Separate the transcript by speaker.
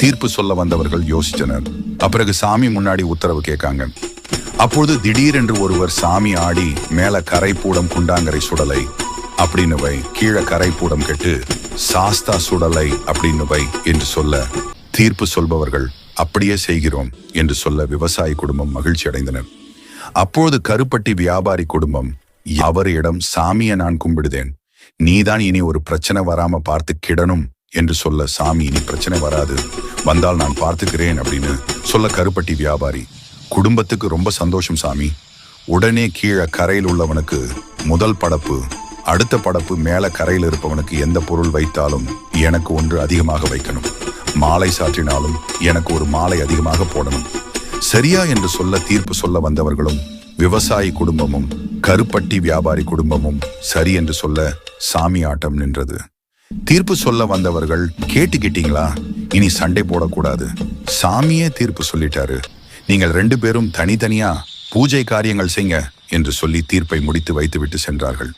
Speaker 1: தீர்ப்பு சொல்ல வந்தவர்கள் யோசிச்சனர் அப்பிறகு சாமி முன்னாடி உத்தரவு கேட்காங்க. அப்பொழுது திடீரென்று ஒருவர் சாமி ஆடி மேல கரை பூடம் குண்டாங்கரை சுடலை அப்படின்னு வை கீழே கரை பூடம் கெட்டு சாஸ்தா சுடலை அப்படின்னு வை என்று சொல்ல தீர்ப்பு சொல்பவர்கள் அப்படியே செய்கிறோம் என்று சொல்ல விவசாய குடும்பம் மகிழ்ச்சி அடைந்தனர். அப்போது கருப்பட்டி வியாபாரி குடும்பம் அவரிடம் சாமியை நான் கும்பிடுதேன். நீதான் இனி ஒரு பிரச்சனை வராம பார்த்து கிடணும். என்று சொல்ல சாமி இனி பிரச்சனை வராது. வந்தால் நான் பார்த்துக்கிறேன் அப்படின்னு சொல்ல கருப்பட்டி வியாபாரி. குடும்பத்துக்கு ரொம்ப சந்தோஷம் சாமி. உடனே கீழே கரையில் உள்ளவனுக்கு முதல் படப்பு அடுத்த படப்பு மேல கரையில் இருப்பவனுக்கு எந்த பொருள் வைத்தாலும் எனக்கு ஒன்று அதிகமாக வைக்கணும். மாலை சாற்றினாலும் எனக்கு ஒரு மாலை அதிகமாக போடணும். சரியா என்று சொல்ல தீர்ப்பு சொல்ல வந்தவர்களும் விவசாயி குடும்பமும் கருப்பட்டி வியாபாரி குடும்பமும் சரி என்று சொல்ல சாமி ஆட்டம் நின்றது. தீர்ப்பு சொல்ல வந்தவர்கள் கேட்டுக்கிட்டீங்களா? இனி சண்டை போடக்கூடாது. சாமியே தீர்ப்பு சொல்லிட்டாரு. நீங்கள் ரெண்டு பேரும் தனித்தனியா பூஜை காரியங்கள் செய்ய என்று சொல்லி தீர்ப்பை முடித்து வைத்துவிட்டு சென்றார்கள்.